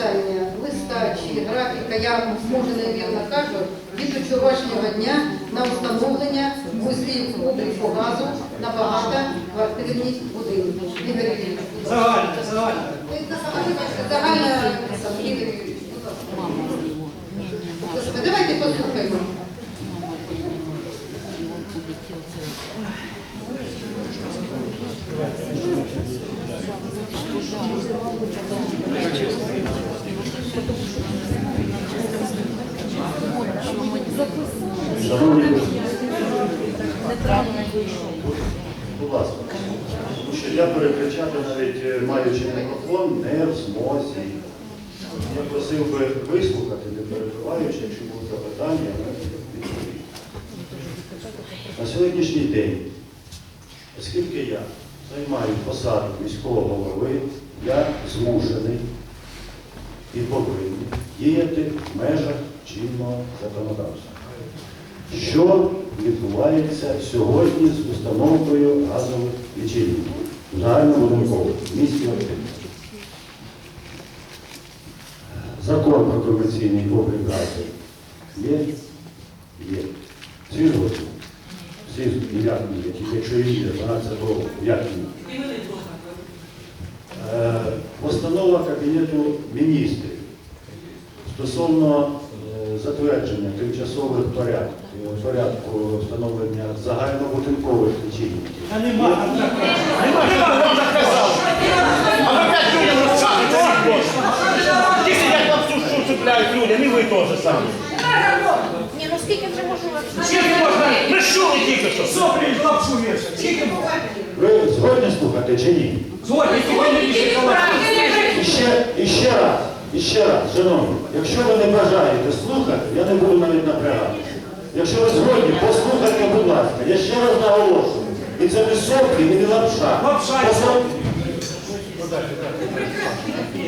підписання листа чи графіка, я може невірно кажу, від вчорашнього дня на встановлення вузлів обліку газу на багатоквартирні будинки. Загально, загально. Загальна Ігор Ілліч, будь ласка. Давайте послухаємо. Шановні друзі, будь ласка, тому що я перекричати навіть е, маючи мікрофон, не в змозі. Я просив би вислухати, не перебиваючи, якщо будуть запитання, ми відповідь. На сьогоднішній день, оскільки я займаю посаду міського голови, я змушений і повинен діяти в межах чинного законодавства. Що відбувається сьогодні з установкою газових лічильників загальнобудинкових в місті Ортин? Закон про комерційний облік газу є? Є. Всі згодні? Всі як ні, тільки якщо їде 12 років, як ні? Е, Постанова Кабінету міністрів стосовно затвердження тимчасових порядків, е, порядку встановлення загальнобудинкових лічильників. А нема там такого. Нема, нема, вам так казав. А ви опять людям розказуєте ці Ті сидять вам сушу цепляють люди, не ви теж самі. Ні, ну скільки вже можу вас? Скільки можна? Ми чули тільки що. Соплі в лапшу вішать. Скільки можна? Ви згодні слухати чи ні? Згодні, не більше І ще, і ще раз, і ще раз, шановні, якщо ви не бажаєте слухати, я не буду навіть напрягатися. Якщо ви згодні, послухайте, будь ласка, я ще раз наголошую. І це не сопки, і не лапша. Лапша.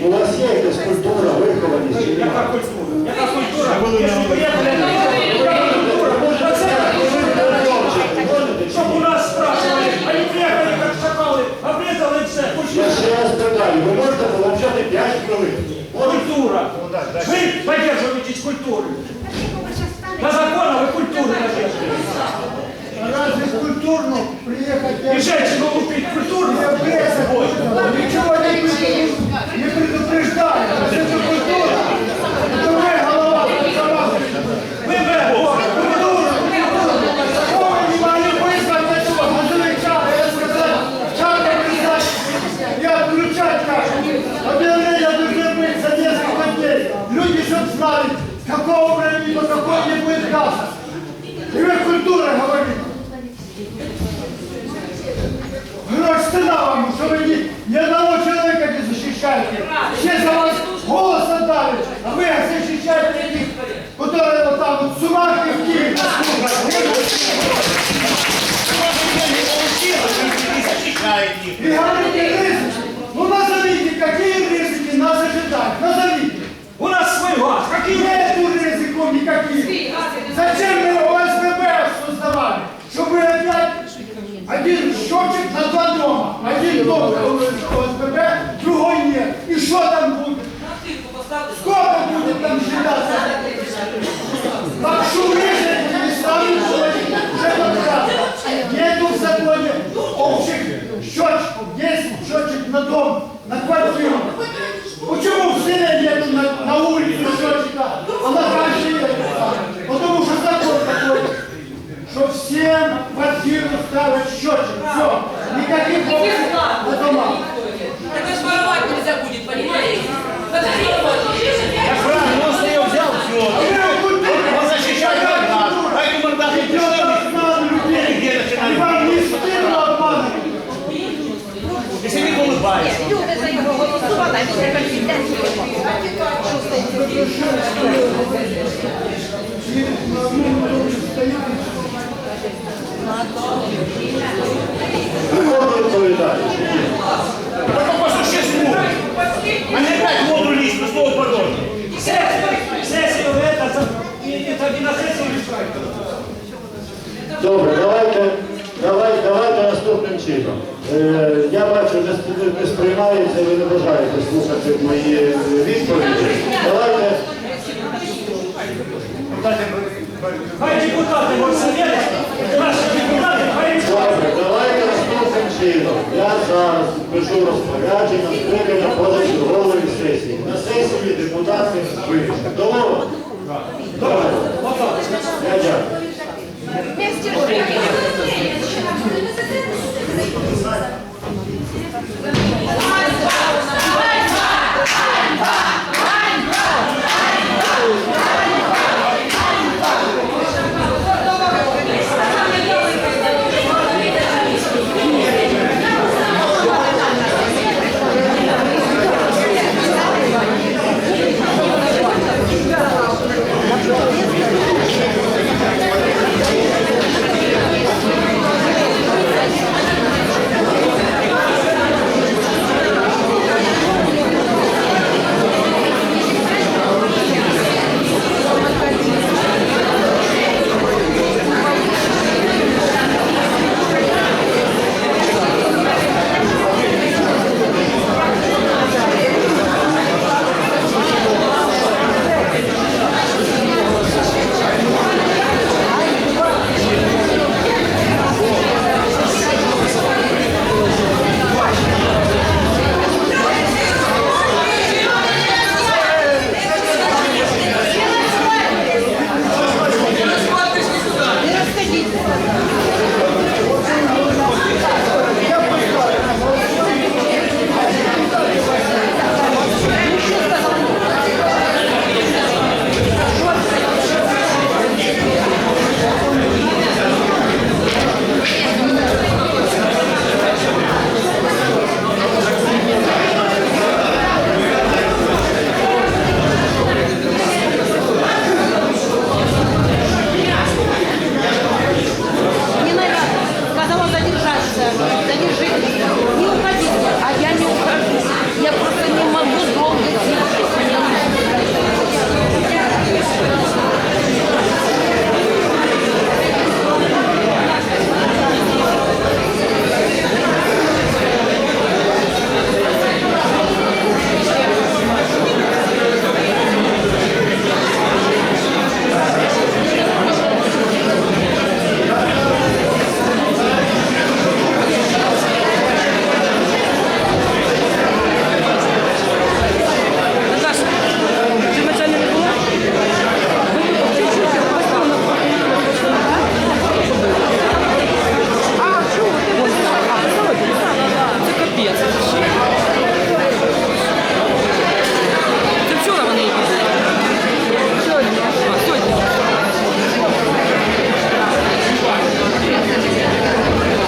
У вас є якась культура, вихованість? Яка культура? Яка культура? Якщо приїхали, яка культура? Щоб у нас спрашивали, а не приїхали, як шакали, обрізали і все. Я Культура. ще раз питаю, ви можете помовчати 5 хвилин? Культура. Вы поддерживаетесь культурой. По закону вы культуру поддерживаете. Разве культурно приехать И женщину какого времени до какого не будет газа. И вы культура говорите. Грош стыда вам, что вы ни, ни одного человека не защищаете. Все за вас голос отдали, а вы защищаете этих, которые вот там вот сумашки в Киеве. Не захищають їх. И говорите ризыки. Ну назовите, какие ризыки нас ожидают. Назовите. У нас свой газ. Какие Нету Ризиков никаких. Зачем мы ОСББ создавали? Чтобы опять один счетчик на два дома. Один дом ОСББ, другой нет. И что там будет? Сколько будет там считаться? Лапшу вешать или ставить уже показано. Нету в законе общих счетчиков. Есть счетчик на дом, на квартиру. Почему в селе нету на, на улице счетчика, а на даче нет? Потому что закон такой, что всем в квартиру ставить счетчик. Хто відповідає? Так просто ще смуг. А не п'ять воду лізь, до слово подобно. Сесію, тоді на сесію лишайте. Добре, давайте, давайте, давайте наступним чином. Е, я бачу, не, не сприймається, ви не бажаєте слухати мої е, відповіді. Давайте. Хай депутати Горсовєта, наші депутати, хай Добре, давайте наступним чином. Я зараз пишу розпорядження скликання позачергової сесії. На сесії депутати вийшли. Добре? Добре. Я дякую.